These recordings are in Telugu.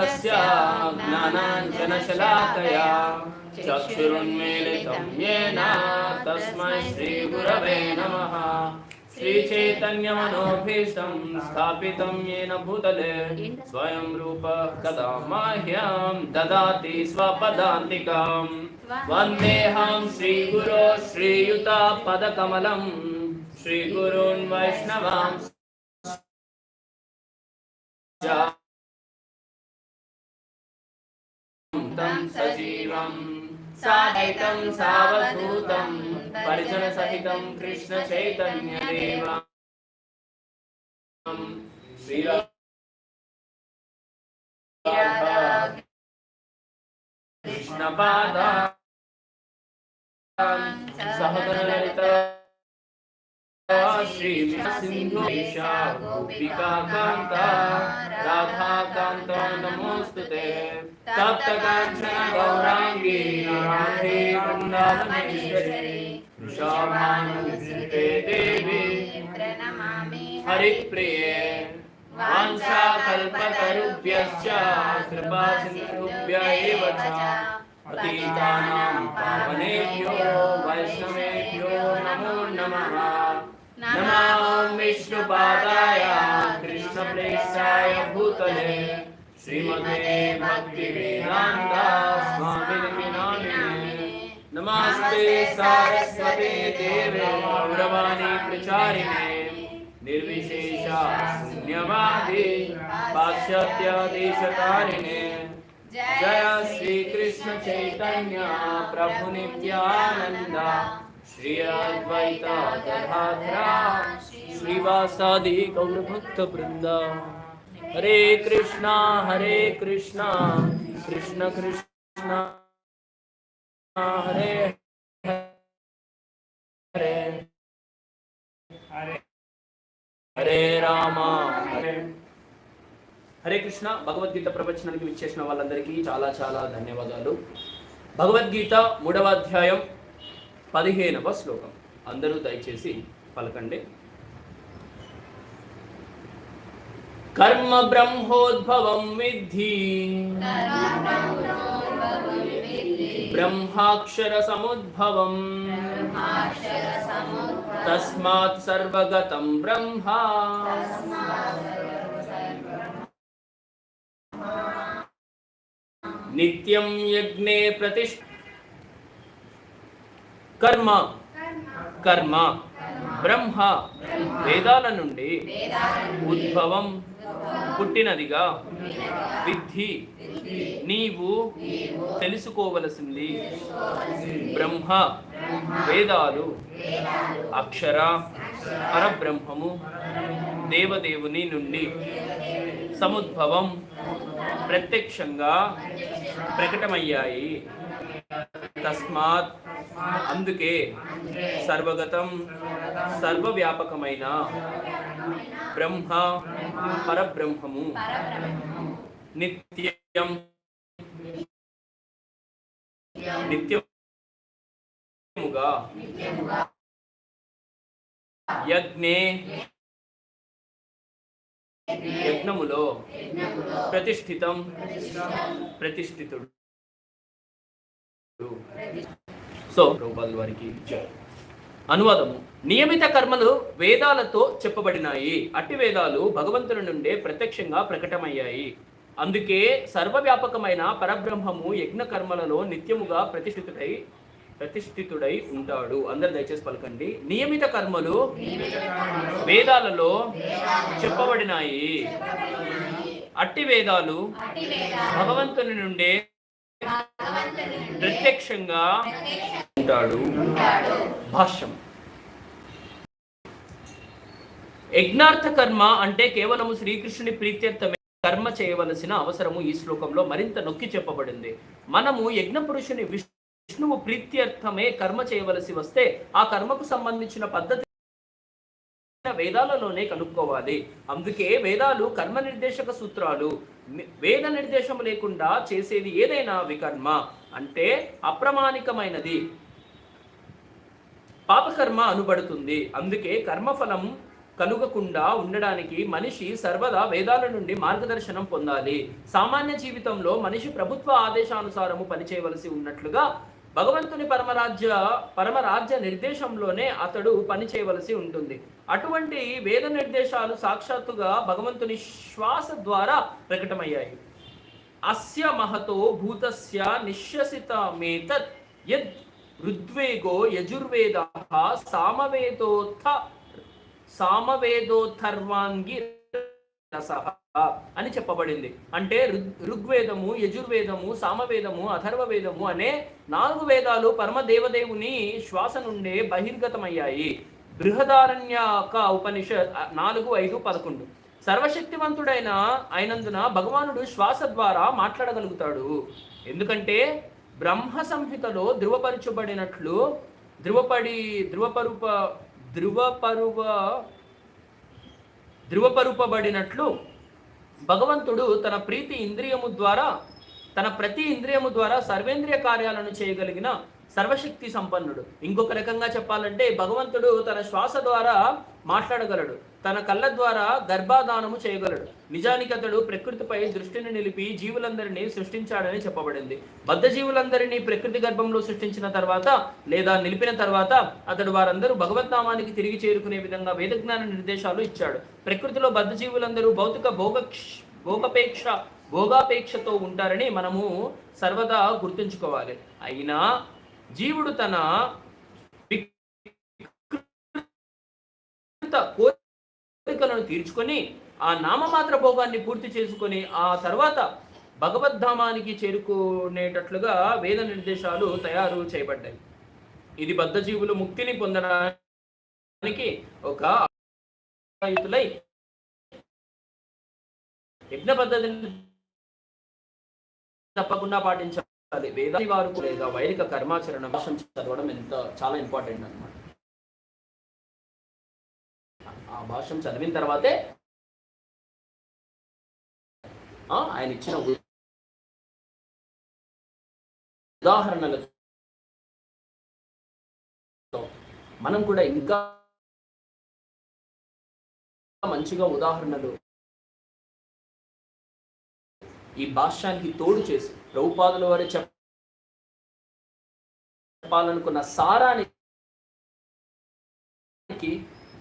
समर्थस्य ज्ञानाञ्जनशलाकया चक्षुरुन्मीलितं येन तस्मै श्रीगुरवे नमः। श्रीचैतन्यमनोभीष्टं स्थापितं येन भूतले स्वयं रूप कदा माह्यं ददाति स्वपदान्तिकम् वन्देऽहं श्रीगुरो श्रीयुतापदकमलं श्रीगुरून् वैष्णवांश्च तं सजीवं सादैतं सावधूतं परिजनसहितं कृष्णचैतन्यदेवम् श्रीराधा श्री सिंधु ईशा गोपिका कांता राधा कांता नमोस्तुते तप्त कांचन गौरांगी राधे वृंदावनेश्वरी वृषभानुसृते देवी हरिप्रिये। वांछा कल्पतरुभ्यश्च कृपा सिन्धुभ्य एव च। अतीतानां पावनेभ्यो वैष्णवेभ्यो नमो नमः। नमो विष्णुपादाय कृष्णप्रेष्ठाय भूतले श्रीमते भक्तिवेदान्ता स्वामिनि नामिने नमस्ते सारस्वते देवे गौरवाणी प्रचारिणे। निर्विशेषा शून्यवादी पाश्चात्यदेशतारिणे जय श्री कृष्ण चैतन्य, प्रभु नित्यानंद श्री अद्वैत गदाधरा श्रीवासादि गौर भक्त वृंद हरे कृष्णा हरे कृष्णा कृष्ण कृष्ण हरे हरे హరే రామ హరే హరే కృష్ణ భగవద్గీత ప్రవచనానికి విచ్చేసిన వాళ్ళందరికీ చాలా చాలా ధన్యవాదాలు భగవద్గీత మూడవ అధ్యాయం పదిహేనవ శ్లోకం. అందరూ దయచేసి పలకండి. కర్మ బ్రహ్మోద్భవం విద్ధి. బ్రహ్మాక్షర సముద్భవం. తస్మాత్ సర్వగతం బ్రహ్మ. నిత్యం యజ్ఞే ప్రతిష్ఠ కర్మ. కర్మ. బ్రహ్మ. వేదాల నుండి ఉద్భవం. పుట్టినదిగా విద్ధి. నీవు తెలుసుకోవలసింది బ్రహ్మ. వేదాలు. అక్షర. పరబ్రహ్మము. దేవదేవుని నుండి సముద్భవం. ప్రత్యక్షంగా ప్రకటమయ్యాయి. తస్మాత్ అందుకే సర్వగతం సర్వవ్యాపకమైన బ్రహ్మ పరబ్రహ్మము. నిత్యం నిత్యముగా యజ్ఞే యజ్ఞములో ప్రతిష్ఠితం ప్రతిష్ఠితుడు. సో రూపాయల వారికి అనువాదము నియమిత కర్మలు వేదాలతో చెప్పబడినాయి. అట్టి వేదాలు భగవంతుని నుండే ప్రత్యక్షంగా ప్రకటమయ్యాయి. అందుకే సర్వవ్యాపకమైన పరబ్రహ్మము యజ్ఞ కర్మలలో నిత్యముగా ప్రతిష్ఠితుడై ప్రతిష్ఠితుడై ఉంటాడు. అందరు దయచేసి పలకండి. నియమిత కర్మలు వేదాలలో చెప్పబడినాయి. అట్టి వేదాలు భగవంతుని నుండే ప్రత్యక్షంగా ఉంటాడు. భాష్యం. యజ్ఞార్థ కర్మ అంటే కేవలము శ్రీకృష్ణుని ప్రీత్యర్థమే. కర్మ చేయవలసిన అవసరము ఈ శ్లోకంలో మరింత నొక్కి చెప్పబడింది. మనము యజ్ఞ పురుషుని విష్ణువు ప్రీత్యర్థమే కర్మ చేయవలసి వస్తే ఆ కర్మకు సంబంధించిన పద్ధతి వేదాలలోనే కనుక్కోవాలి. అందుకే వేదాలు కర్మ నిర్దేశక సూత్రాలు. వేద నిర్దేశం లేకుండా చేసేది ఏదైనా వికర్మ. అంటే అప్రమాణికమైనది. పాపకర్మ అనుబడుతుంది. అందుకే కర్మఫలం కలుగకుండా ఉండడానికి మనిషి సర్వదా వేదాల నుండి మార్గదర్శనం పొందాలి. సామాన్య జీవితంలో మనిషి ప్రభుత్వ ఆదేశానుసారము పనిచేయవలసి ఉన్నట్లుగా భగవంతుని పరమరాజ్య పరమరాజ్య నిర్దేశంలోనే అతడు పనిచేయవలసి ఉంటుంది. అటువంటి వేద నిర్దేశాలు సాక్షాత్తుగా భగవంతుని శ్వాస ద్వారా ప్రకటమయ్యాయి. అస్య మహతో భూతస్య నిశ్వసితమేతత్ యద్ ఋద్వేగో యజుర్వేద సామవేదోత్థ సామవేదోథర్వాంగి అని చెప్పబడింది. అంటే ఋగ్వేదము యజుర్వేదము సామవేదము అథర్వవేదము అనే నాలుగు వేదాలు పరమదేవదేవుని శ్వాస నుండే బహిర్గతమయ్యాయి. బృహదారణ్యక ఉపనిషత్ నాలుగు ఐదు పదకొండు. సర్వశక్తివంతుడైన అయినందున భగవానుడు శ్వాస ద్వారా మాట్లాడగలుగుతాడు. ఎందుకంటే బ్రహ్మ సంహితలో ధృవపరచబడినట్లు ధృవపడి ధృవపరుప ధృవపరువ ధృవపరుపబడినట్లు భగవంతుడు తన ప్రీతి ఇంద్రియము ద్వారా తన ప్రతి ఇంద్రియము ద్వారా సర్వేంద్రియ కార్యాలను చేయగలిగిన సర్వశక్తి సంపన్నుడు. ఇంకొక రకంగా చెప్పాలంటే భగవంతుడు తన శ్వాస ద్వారా మాట్లాడగలడు. తన కళ్ళ ద్వారా గర్భాధానము చేయగలడు. నిజానికి అతడు ప్రకృతిపై దృష్టిని నిలిపి జీవులందరినీ సృష్టించాడని చెప్పబడింది. బద్ధ జీవులందరినీ ప్రకృతి గర్భంలో సృష్టించిన తర్వాత లేదా నిలిపిన తర్వాత అతడు వారందరూ భగవద్నామానికి తిరిగి చేరుకునే విధంగా వేదజ్ఞాన నిర్దేశాలు ఇచ్చాడు. ప్రకృతిలో బద్ధ జీవులందరూ భౌతిక భోగ భోగపేక్ష భోగాపేక్షతో ఉంటారని మనము సర్వదా గుర్తుంచుకోవాలి. అయినా జీవుడు తన కోరికలను తీర్చుకొని ఆ నామమాత్ర భోగాన్ని పూర్తి చేసుకొని ఆ తర్వాత భగవద్ధామానికి చేరుకునేటట్లుగా వేద నిర్దేశాలు తయారు చేయబడ్డాయి. ఇది బద్ధజీవులు ముక్తిని పొందడానికి ఒక యుతులై యజ్ఞ పద్ధతిని తప్పకుండా పాటించాలి. వేదాది వారు లేదా వైదిక కర్మాచరణ భాషం చదవడం ఎంత చాలా ఇంపార్టెంట్ అనమాట ఆ భాషం చదివిన తర్వాతే ఆయన ఇచ్చిన ఉదాహరణలు ఉదాహరణలతో మనం కూడా ఇంకా మంచిగా ఉదాహరణలు ఈ భాష్యానికి తోడు చేసి ప్రభుపాదుల వారు చెప్పాలనుకున్న సారానికి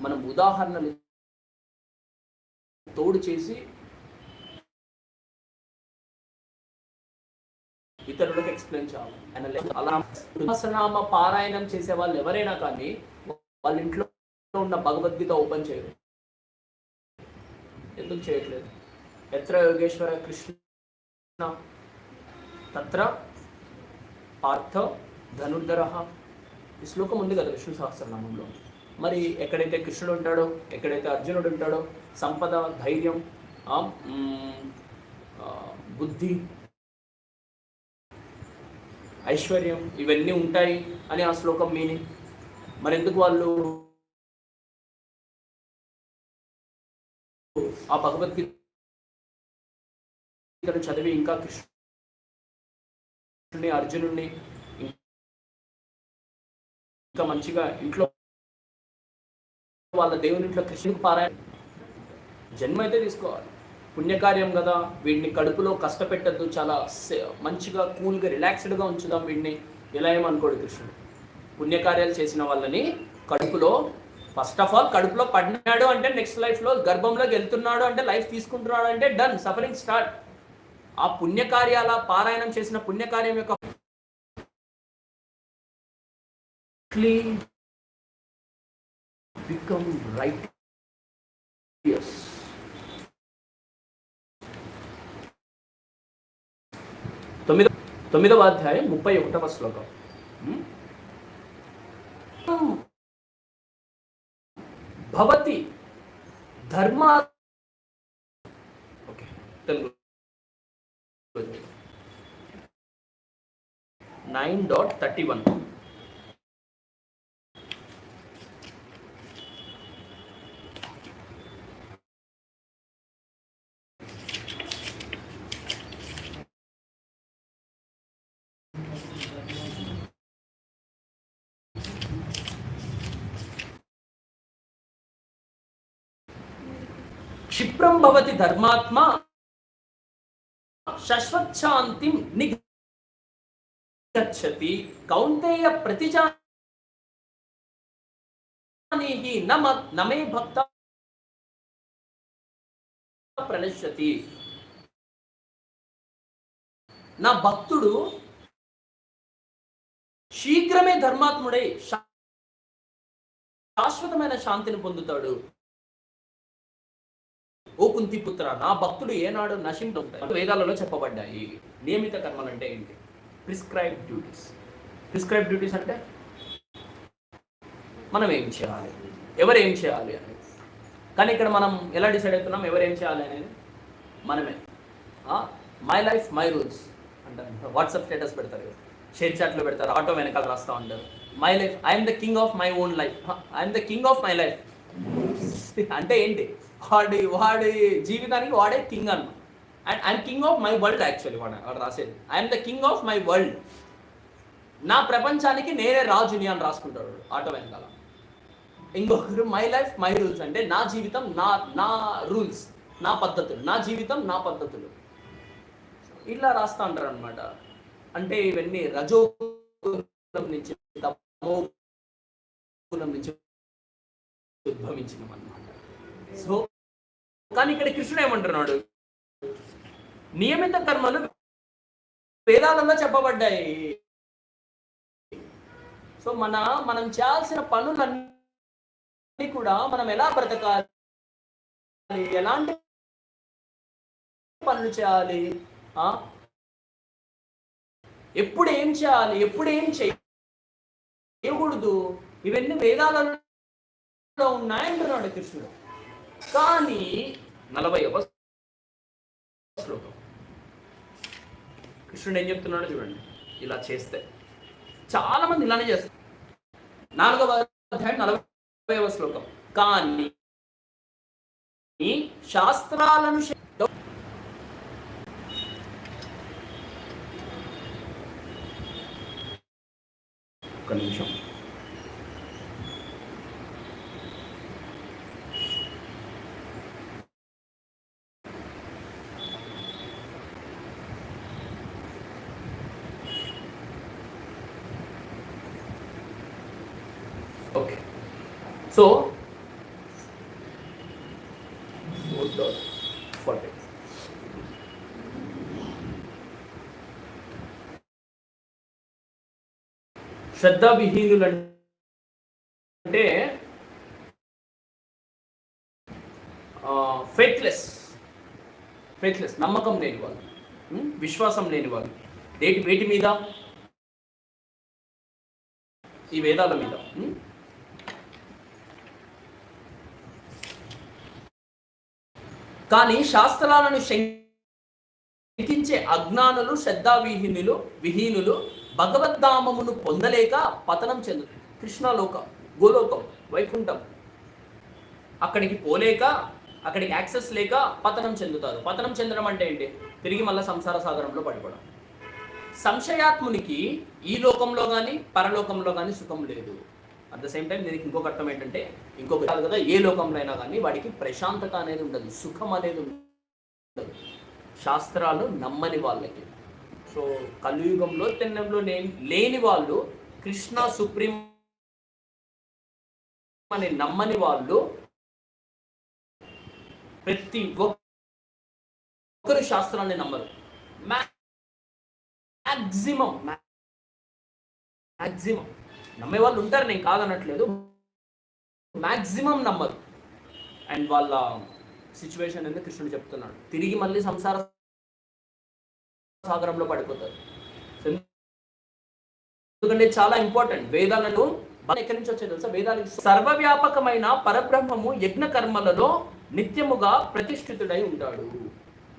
మనం ఉదాహరణలు తోడు చేసి ఇతరులకు ఎక్స్ప్లెయిన్ చేయాలి. అలా సహస్రనామ పారాయణం చేసే వాళ్ళు ఎవరైనా కానీ వాళ్ళ ఇంట్లో ఉన్న భగవద్గీత ఓపెన్ చేయరు. ఎందుకు చేయట్లేదు? ఎత్ర యోగేశ్వర కృష్ణ తత్ర పార్థ ధనుర్ధర. ఈ శ్లోకం ఉంది కదా విష్ణు సహస్రనామంలో. మరి ఎక్కడైతే కృష్ణుడు ఉంటాడో ఎక్కడైతే అర్జునుడు ఉంటాడో సంపద ధైర్యం ఆ, బుద్ధి ఐశ్వర్యం ఇవన్నీ ఉంటాయి అని ఆ శ్లోకం మీనింగ్. మరి ఎందుకు వాళ్ళు ఆ భగవద్గీతను చదివి ఇంకా కృష్ణుడిని అర్జునుడిని ఇంకా మంచిగా ఇంట్లో వాళ్ళ దేవుని ఇంట్లో కృష్ణుడికి పారాయణ జన్మ అయితే తీసుకోవాలి. పుణ్యకార్యం కదా వీడిని కడుపులో కష్టపెట్టద్దు చాలా సే- మంచిగా కూల్గా రిలాక్స్డ్గా ఉంచుదాం వీడిని. ఇలా ఏమనుకోడు కృష్ణుడు? పుణ్యకార్యాలు చేసిన వాళ్ళని కడుపులో ఫస్ట్ ఆఫ్ ఆల్ కడుపులో పడినాడు అంటే నెక్స్ట్ లైఫ్లో గర్భంలోకి వెళ్తున్నాడు అంటే లైఫ్ తీసుకుంటున్నాడు అంటే డన్ సఫరింగ్ స్టార్ట్ ఆ పుణ్యకార్యాల పారాయణం చేసిన పుణ్యకార్యం యొక్క బికమ్ రైట్ తొమ్మిదో తొమ్మిదవ అధ్యాయం ముప్పై ఒకటవ శ్లోకం? భవతి ధర్మ okay Telugu. Nine dot thirty one క్షిప్రం భవతి ధర్మాత్మ శశ్వచ్ఛాంతిం నిగచ్చతి. కౌంతేయ ప్రతిజా నమే భక్త ప్రణశ్యతి. నా భక్తుడు శీఘ్రమే ధర్మాత్ముడై శా- శాశ్వతమైన శాంతిని పొందుతాడు. ఓ కుంతిపుత్ర నా భక్తుడు ఏనాడు నశింపు వేదాలలో చెప్పబడ్డాయి. నియమిత కర్మలు అంటే ఏంటి? Prescribe duties. ప్రిస్క్రైబ్ డ్యూటీస్ అంటే? మనం ఏం చేయాలి? ఎవరు ఏం చేయాలి అని. కానీ ఇక్కడ మనం ఎలా డిసైడ్ అవుతున్నాం? ఎవరు ఏం చేయాలి అనేది? మనమే. మై లైఫ్ మై రూల్స్ అంటారు. వాట్సాప్ స్టేటస్ పెడతారు షేర్ చాట్లో పెడతారు. ఆటో వెనకాల రాస్తూ ఉంటారు. My life I'm the king of my own life. I'm the king of my life. అంటే ఏంటి? వాడి వాడి జీవితానికి వాడే కింగ్ అన్న. And I'm king of my world actually వాడు వాడు రాసేది. I'm the king of my world నా ప్రపంచానికి నేనే రాజుని అని రాసుకుంటాడు ఆటో వెనకాల ఇంకొకరు మై లైఫ్ మై రూల్స్ అంటే నా జీవితం నా నా రూల్స్ నా పద్ధతులు. నా జీవితం నా పద్ధతులు. ఇట్లా రాస్తా అంటారు అనమాట అంటే ఇవన్నీ రజో నుంచి నుంచి ఉద్భవించినవి అనమాట సో కానీ ఇక్కడ కృష్ణుడు ఏమంటున్నాడు? నియమిత కర్మలు వేదాలలో చెప్పబడ్డాయి. సో మన మనం చేయాల్సిన పనులన్నీ కూడా మనం ఎలా బ్రతకాలి? ఎలాంటి పనులు చేయాలి? ఆ? ఎప్పుడు ఏం చేయాలి? ఎప్పుడు ఏం చేయకూడదు? ఇవన్నీ వేదాలలో ఉన్నాయంటున్నాడు కృష్ణుడు. కానీ నలభైవ శ్లోకం. కృష్ణుడు ఏం చెప్తున్నాడో చూడండి. ఇలా చేస్తే. చాలా మంది ఇలానే చేస్తారు. నాలుగవ అధ్యాయం నలభైవ శ్లోకం. కానీ ఈ శాస్త్రాలను శ- ఒక్క నిమిషం ఓకే సో ఫార్టీ శ్రద్ధావిహీనులు అంటే ఫెయిత్లెస్ ఫెయిత్లెస్ నమ్మకం లేని వాళ్ళు. విశ్వాసం లేని వాళ్ళు. దేటి వేటి మీద? ఈ వేదాల మీద. కానీ శాస్త్రాలను శంకించే అజ్ఞానులు శ్రద్ధావిహీనులు విహీనులు భగవద్ధామమును పొందలేక పతనం చెందు కృష్ణలోకం గోలోకం వైకుంఠం అక్కడికి పోలేక అక్కడికి యాక్సెస్ లేక పతనం చెందుతారు. పతనం చెందడం అంటే ఏంటి? తిరిగి మళ్ళీ సంసార సాగరంలో పడిపోవడం. సంశయాత్మునికి ఈ లోకంలో కానీ పరలోకంలో కానీ సుఖం లేదు. అట్ ద సేమ్ టైం దీనికి ఇంకొక అర్థం ఏంటంటే ఇంకొక కదా ఏ లోకంలో అయినా కానీ వాడికి ప్రశాంతత అనేది ఉండదు సుఖం అనేది ఉండదు. శాస్త్రాలు నమ్మని వాళ్ళకి. సో కలియుగంలో తెన్నంలో లేని లేని వాళ్ళు కృష్ణ సుప్రీం అని నమ్మని వాళ్ళు ప్రతి ఒక్కరు శాస్త్రాన్ని నమ్మరు. మ్యాక్సిమం మ్యాక్సిమం నమ్మే వాళ్ళు ఉంటారు నేను కాదనట్లేదు. మ్యాక్సిమం నమ్మరు. అండ్ వాళ్ళ సిచ్యువేషన్ అనేది కృష్ణుడు చెప్తున్నాడు. తిరిగి మళ్ళీ సంసార సాగరంలో పడిపోతారు. ఎందుకంటే చాలా ఇంపార్టెంట్ వేదాలను మనం ఎక్కడి నుంచి వచ్చాయి తెలుసా? వేదాలకి సర్వవ్యాపకమైన పరబ్రహ్మము యజ్ఞ కర్మలలో నిత్యముగా ప్రతిష్ఠితుడై ఉంటాడు.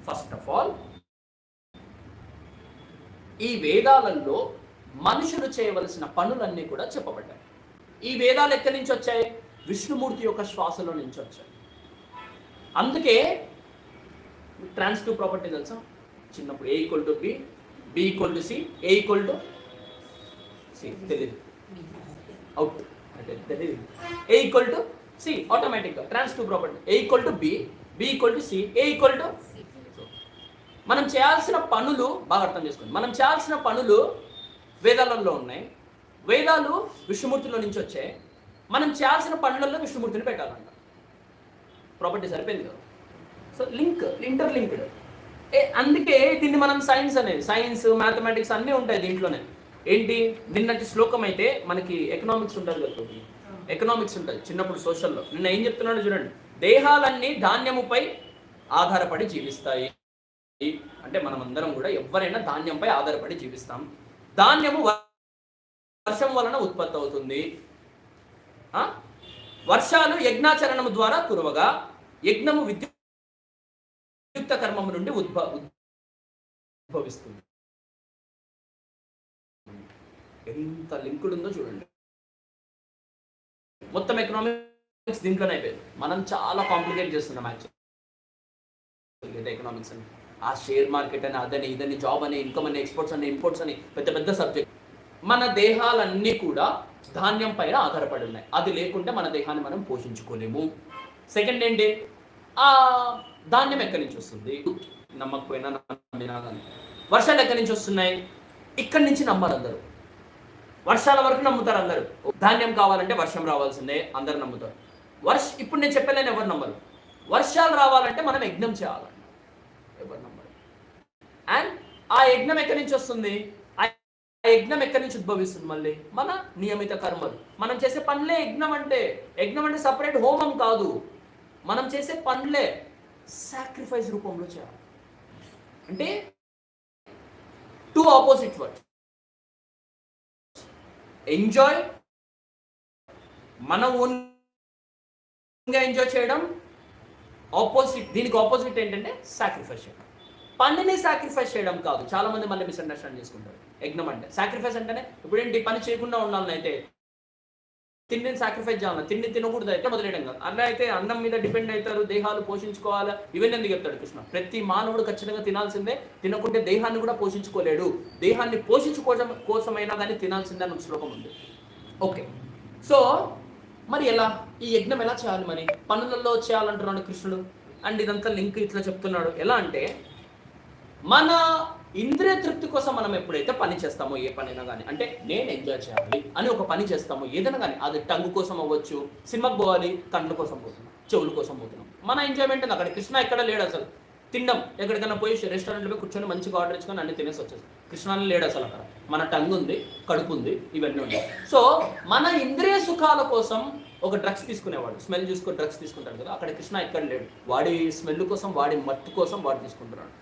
ఫస్ట్ ఆఫ్ ఆల్ ఈ వేదాలలో మనుషులు చేయవలసిన పనులన్నీ కూడా చెప్పబడ్డాయి. ఈ వేదాలు ఎక్కడి నుంచి వచ్చాయి? విష్ణుమూర్తి యొక్క శ్వాసలో నుంచి వచ్చాయి. అందుకే ట్రాన్స్టివ్ ప్రాపర్టీ తెలుసా? చిన్నప్పుడు A equal to B B equal to C A equal to C తెలియదు అవుట్ అంటే తెలియదు ఏ ఈక్వల్ టు సి ఆటోమేటిక్గా transitive property A equal to B B equal to C A equal to మనం చేయాల్సిన పనులు బాగా అర్థం చేసుకోండి. మనం చేయాల్సిన పనులు వేదాలలో ఉన్నాయి. వేదాలు విష్ణుమూర్తిలో నుంచి వచ్చాయి మనం చేయాల్సిన పనులలో విష్ణుమూర్తిని పెట్టాలంట. ప్రాపర్టీ సరిపోయింది కదా? సో లింక్ ఇంటర్ లింక్డ్ ఏ అందుకే దీన్ని మనం సైన్స్ అనేది సైన్స్ మ్యాథమెటిక్స్ అన్నీ ఉంటాయి దీంట్లోనే. ఏంటి? నిన్నటి శ్లోకం అయితే మనకి ఎకనామిక్స్ ఉంటుంది కదా ఎకనామిక్స్ ఉంటుంది చిన్నప్పుడు సోషల్లో నిన్న ఏం చెప్తున్నాడు చూడండి. దేహాలన్నీ ధాన్యముపై ఆధారపడి జీవిస్తాయి. అంటే మనం అందరం కూడా ఎవరైనా ధాన్యంపై ఆధారపడి జీవిస్తాం. ధాన్యము వర్షం వలన ఉత్పత్తి అవుతుంది. ఆ? వర్షాలు యజ్ఞాచరణము ద్వారా కురవగా యజ్ఞము విద్యుక్త కర్మము నుండి ఉద్భ ఉద్భవిస్తుంది. ఎంత లింకుడు ఉందో చూడండి. మొత్తం ఎకనామిక్స్ దీంట్లోనే అయిపోయింది. మనం చాలా కాంప్లికేట్ చేస్తున్నాం యాక్చువల్లీ ఎకనామిక్స్ అని. ఆ షేర్ మార్కెట్ అని అదని ఇదని జాబ్ అని ఇన్కమ్ అని ఎక్స్పోర్ట్స్ అని ఇంపోర్ట్స్ అని పెద్ద పెద్ద సబ్జెక్ట్ మన దేహాలన్నీ కూడా ధాన్యం పైన ఆధారపడి ఉన్నాయి. అది లేకుంటే మన దేహాన్ని మనం పోషించుకోలేము. సెకండ్ ఏంటి? ఆ ధాన్యం ఎక్కడి నుంచి వస్తుంది? నమ్మకపోయినా నమ్మినా వర్షాలు ఎక్కడి నుంచి వస్తున్నాయి? ఇక్కడి నుంచి నమ్మరు అందరూ. వర్షాల వరకు నమ్ముతారు అందరూ. ధాన్యం కావాలంటే వర్షం రావాల్సిందే అందరు నమ్ముతారు. వర్ష ఇప్పుడు నేను చెప్పలేను ఎవరు నమ్మరు? వర్షాలు రావాలంటే మనం యజ్ఞం చేయాలి. అండ్ ఆ యజ్ఞం ఎక్కడి నుంచి వస్తుంది? ఆ యజ్ఞం ఎక్కడి నుంచి ఉద్భవిస్తుంది మళ్ళీ? మన నియమిత కర్మలు. మనం చేసే పనులే యజ్ఞం అంటే. యజ్ఞం అంటే సపరేట్ హోమం కాదు. మనం చేసే పనులే సాక్రిఫైస్ రూపంలో చేయాలి. అంటే టూ ఆపోజిట్ వర్డ్ ఎంజాయ్ మన ఓన్గా ఎంజాయ్ చేయడం ఆపోజిట్ దీనికి ఆపోజిట్ ఏంటంటే సాక్రిఫైస్ చేయడం. పనిని సాక్రిఫైస్ చేయడం కాదు. చాలా మంది మళ్ళీ మిస్అండర్స్టాండ్ చేసుకుంటారు. యజ్ఞం అంటే. సాక్రిఫైస్ అంటేనే ఇప్పుడు ఏంటి? పని చేయకుండా ఉండాలని అయితే తిండిని సాక్రిఫైస్ చేయాలి. తిండి తినకూడదు అయితే మొదలెయడం కాదు. అలా అయితే అన్నం మీద డిపెండ్ అవుతారు దేహాలు పోషించుకోవాలా? ఇవన్నీ ఎందుకు చెప్తాడు కృష్ణ? ప్రతి మానవుడు ఖచ్చితంగా తినాల్సిందే తినకుంటే దేహాన్ని కూడా పోషించుకోలేడు. దేహాన్ని పోషించుకోవడం కోసమైనా కానీ తినాల్సిందే అని ఒక శ్లోకం ఉంది. ఓకే. సో మరి ఎలా? ఈ యజ్ఞం ఎలా చేయాలి మరి? పనులలో చేయాలంటున్నాడు కృష్ణుడు. అండ్ ఇదంతా లింక్ ఇట్లా చెప్తున్నాడు. ఎలా అంటే మన ఇంద్రియ తృప్తి కోసం మనం ఎప్పుడైతే పని చేస్తామో ఏ పనైనా కానీ అంటే నేను ఎంజాయ్ చేయాలి అని ఒక పని చేస్తామో ఏదైనా కానీ అది టంగు కోసం అవ్వచ్చు సినిమాకి పోవాలి కండ్ల కోసం పోతున్నాం చెవుల కోసం పోతున్నాం. మన ఎంజాయ్మెంట్ అక్కడ కృష్ణ ఎక్కడ లేడు అసలు? తినడం ఎక్కడికైనా పోయి రెస్టారెంట్లో పోయి కూర్చొని మంచిగా ఆర్డర్ ఇచ్చుకొని అన్ని తినేసి వచ్చేసి కృష్ణాన్ని లేడు అసలు అక్కడ. మన టంగ్ ఉంది కడుపు ఉంది ఇవన్నీ ఉన్నాయి. సో మన ఇంద్రియ సుఖాల కోసం ఒక డ్రగ్స్ తీసుకునేవాడు. స్మెల్ చూసుకొని డ్రగ్స్ తీసుకుంటాడు కదా అక్కడ కృష్ణ ఎక్కడ లేడు? వాడి స్మెల్ కోసం వాడి మత్తు కోసం వాడు తీసుకుంటున్నాడు.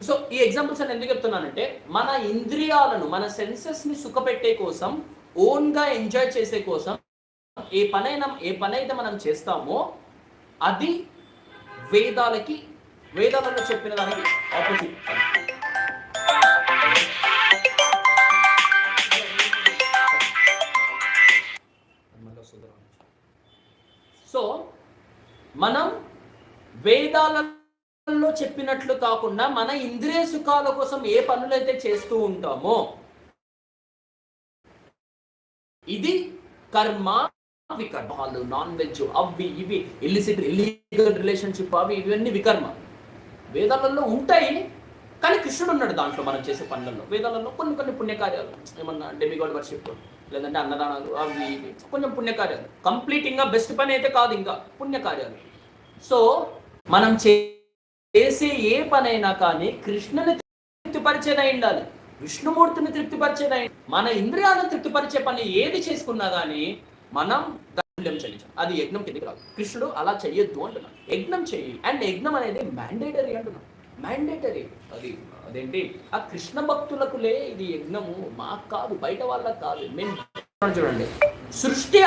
సో ఈ ఎగ్జాంపుల్స్ అని ఎందుకు చెప్తున్నానంటే మన ఇంద్రియాలను మన సెన్సెస్ని సుఖపెట్టే కోసం ఓన్గా ఎంజాయ్ చేసే కోసం ఏ పనైనా ఏ పనైతే మనం చేస్తామో అది వేదాలకి వేదాలలో చెప్పిన దానికి ఆపోజిట్ సో మనం లో చెప్పినట్లు కాకుండా మన ఇంద్రియ సుఖాల కోసం ఏ పనులైతే చేస్తూ ఉంటామో ఇది కర్మ వికర్మాలు నాన్ వెజ్ అవి ఇవి ఇల్లిసిట్ ఇల్లీగల్ రిలేషన్షిప్ అవి ఇవన్నీ వికర్మ. వేదాలలో ఉంటాయి కానీ కృష్ణుడు ఉన్నాడు దాంట్లో మనం చేసే పనులలో. వేదాలలో కొన్ని కొన్ని పుణ్యకార్యాలు. ఏమన్నా డెమిగాడ్ వర్షిప్ లేదంటే అన్నదానాలు అవి ఇవి కొంచెం పుణ్యకార్యాలు. కంప్లీట్ ఇంకా బెస్ట్ పని అయితే కాదు ఇంకా పుణ్యకార్యాలు. సో మనం చే- చేసే ఏ పనైనా కానీ కృష్ణుని తృప్తిపరిచేదై ఉండాలి. విష్ణుమూర్తిని తృప్తిపరిచేదై మన ఇంద్రియాలను తృప్తిపరిచే పని ఏది చేసుకున్నా కానీ మనం మూల్యం చెల్లించాలి అది యజ్ఞం కిందకి రాదు. కృష్ణుడు అలా చెయ్యొద్దు అంటున్నాడు. యజ్ఞం చెయ్యి. అండ్ యజ్ఞం అనేది మ్యాండేటరీ అంటున్నాడు. మ్యాండేటరీ అది అదేంటి? ఆ కృష్ణ భక్తులకులే ఇది యజ్ఞము మాకు కాదు బయట వాళ్ళకి కాదు. మేము చూడండి. సృష్టి